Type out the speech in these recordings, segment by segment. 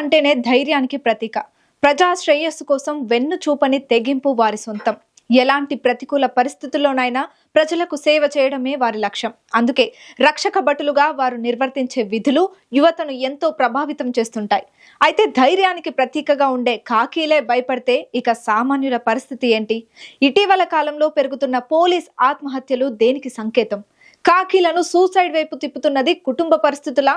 అంటేనే ధైర్యానికి ప్రతీక. ప్రజా శ్రేయస్సు కోసం వెన్ను చూపని తెగింపు వారి సొంతం. ఎలాంటి ప్రతికూల పరిస్థితుల్లోనైనా ప్రజలకు సేవ చేయడమే వారి లక్ష్యం. అందుకే రక్షక భటులుగా వారు నిర్వర్తించే విధులు యువతను ఎంతో ప్రభావితం చేస్తుంటాయి. అయితే ధైర్యానికి ప్రతీకగా ఉండే కాకీలే భయపడితే ఇక సామాన్యుల పరిస్థితి ఏంటి? ఇటీవల కాలంలో పెరుగుతున్న పోలీస్ ఆత్మహత్యలు దేనికి సంకేతం? కాకీలను సూసైడ్ వైపు తిప్పుతున్నది కుటుంబ పరిస్థితుల?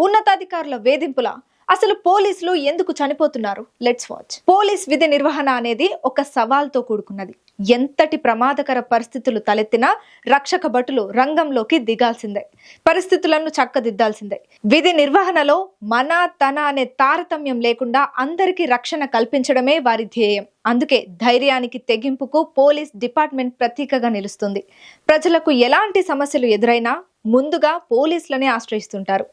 ఉన్నతాధికారుల వేధింపుల? అసలు పోలీసులు ఎందుకు చనిపోతున్నారు? లెట్స్ వాచ్ పోలీస్ విధి నిర్వహణ అనేది ఒక సవాల్తో కూడుకున్నది. ఎంతటి ప్రమాదకర పరిస్థితులు తలెత్తినా రక్షక భటులు రంగంలోకి దిగాల్సిందే. పరిస్థితులను చక్కదిద్దాల్సిందే. విధి నిర్వహణలో మన తన అనే తారతమ్యం లేకుండా అందరికీ రక్షణ కల్పించడమే వారి ధ్యేయం. అందుకే ధైర్యానికి తెగింపుకు పోలీస్ డిపార్ట్మెంట్ ప్రతీకగా నిలుస్తుంది. ప్రజలకు ఎలాంటి సమస్యలు ఎదురైనా ముందుగా పోలీసులనే ఆశ్రయిస్తుంటారు.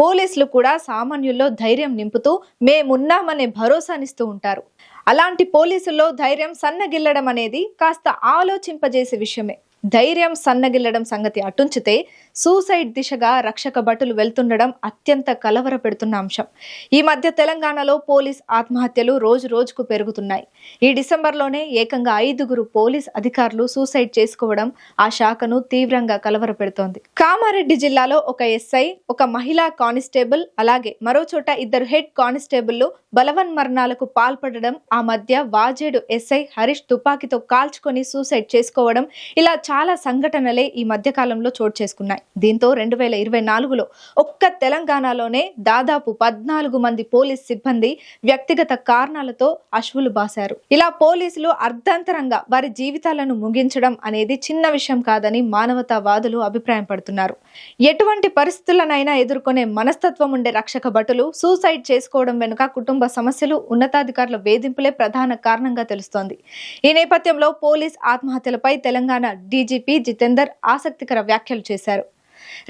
పోలీసులు కూడా సామాన్యుల్లో ధైర్యం నింపుతూ మేమున్నామనే భరోసానిస్తూ ఉంటారు. అలాంటి పోలీసుల్లో ధైర్యం సన్నగిల్లడం అనేది కాస్త ఆలోచింపజేసే విషయమే. ధైర్యం సన్నగిల్లడం సంగతి అటుంచితే సూసైడ్ దిశగా రక్షక భటులు వెళ్తుండడం అత్యంత కలవర పెడుతున్న అంశం. ఈ మధ్య తెలంగాణలో పోలీస్ ఆత్మహత్యలు రోజు రోజుకు పెరుగుతున్నాయి. ఈ డిసెంబర్లోనే ఏకంగా ఐదుగురు పోలీస్ అధికారులు సూసైడ్ చేసుకోవడం ఆ శాఖను తీవ్రంగా కలవర పెడుతోంది కామారెడ్డి జిల్లాలో ఒక ఎస్ఐ ఒక మహిళా కానిస్టేబుల్ అలాగే మరో చోట ఇద్దరు హెడ్ కానిస్టేబుల్లు బలవన్మరణాలకు పాల్పడడం ఆ మధ్య వాజేడు ఎస్ఐ హరీష్ తుపాకీతో కాల్చుకొని సూసైడ్ చేసుకోవడం ఇలా చాలా సంఘటనలే ఈ మధ్యకాలంలో చోటు చేసుకున్నాయి. దీంతో రెండు వేల ఇరవై నాలుగులో ఒక్క తెలంగాణలోనే దాదాపు పద్నాలుగు మంది పోలీస్ సిబ్బంది వ్యక్తిగత కారణాలతో అశ్వులు బాశారు. ఇలా పోలీసులు అర్ధంతరంగా వారి జీవితాలను ముగించడం అనేది చిన్న విషయం కాదని మానవతావాదులు అభిప్రాయం పడుతున్నారు ఎటువంటి పరిస్థితులనైనా ఎదుర్కొనే మనస్తత్వం ఉండే రక్షక భటులు సూసైడ్ చేసుకోవడం వెనుక కుటుంబ సమస్యలు ఉన్నతాధికారుల వేధింపులే ప్రధాన కారణంగా తెలుస్తోంది. ఈ నేపథ్యంలో పోలీస్ ఆత్మహత్యలపై తెలంగాణ డీజీపీ జితేందర్ ఆసక్తికర వ్యాఖ్యలు చేశారు.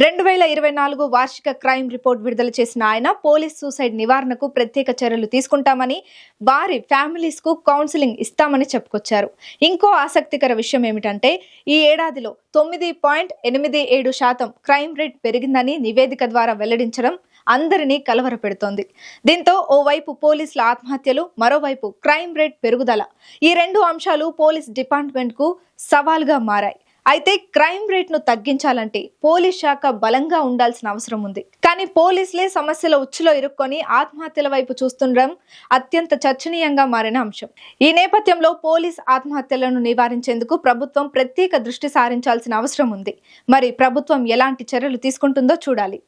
రెండు వేల ఇరవై నాలుగు వార్షిక క్రైమ్ రిపోర్ట్ విడుదల చేసిన ఆయన పోలీస్ సూసైడ్ నివారణకు ప్రత్యేక చర్యలు తీసుకుంటామని వారి ఫ్యామిలీస్కు కౌన్సిలింగ్ ఇస్తామని చెప్పుకొచ్చారు. ఇంకో ఆసక్తికర విషయం ఏమిటంటే ఈ ఏడాదిలో తొమ్మిది పాయింట్ ఎనిమిది ఏడు శాతం క్రైమ్ రేట్ పెరిగిందని నివేదిక ద్వారా వెల్లడించడం అందరినీ కలవరపెడుతోంది. దీంతో ఓవైపు పోలీసుల ఆత్మహత్యలు మరోవైపు క్రైమ్ రేట్ పెరుగుదల ఈ రెండు అంశాలు పోలీస్ డిపార్ట్మెంట్కు సవాల్గా మారాయి. అయితే క్రైమ్ రేట్ను తగ్గించాలంటే పోలీస్ శాఖ బలంగా ఉండాల్సిన అవసరం ఉంది. కానీ పోలీసులే సమస్యల ఉచ్చులో ఇరుక్కొని ఆత్మహత్యల వైపు చూస్తుండడం అత్యంత చర్చనీయంగా మారిన అంశం. ఈ నేపథ్యంలో పోలీస్ ఆత్మహత్యలను నివారించేందుకు ప్రభుత్వం ప్రత్యేక దృష్టి సారించాల్సిన అవసరం ఉంది. మరి ప్రభుత్వం ఎలాంటి చర్యలు తీసుకుంటుందో చూడాలి.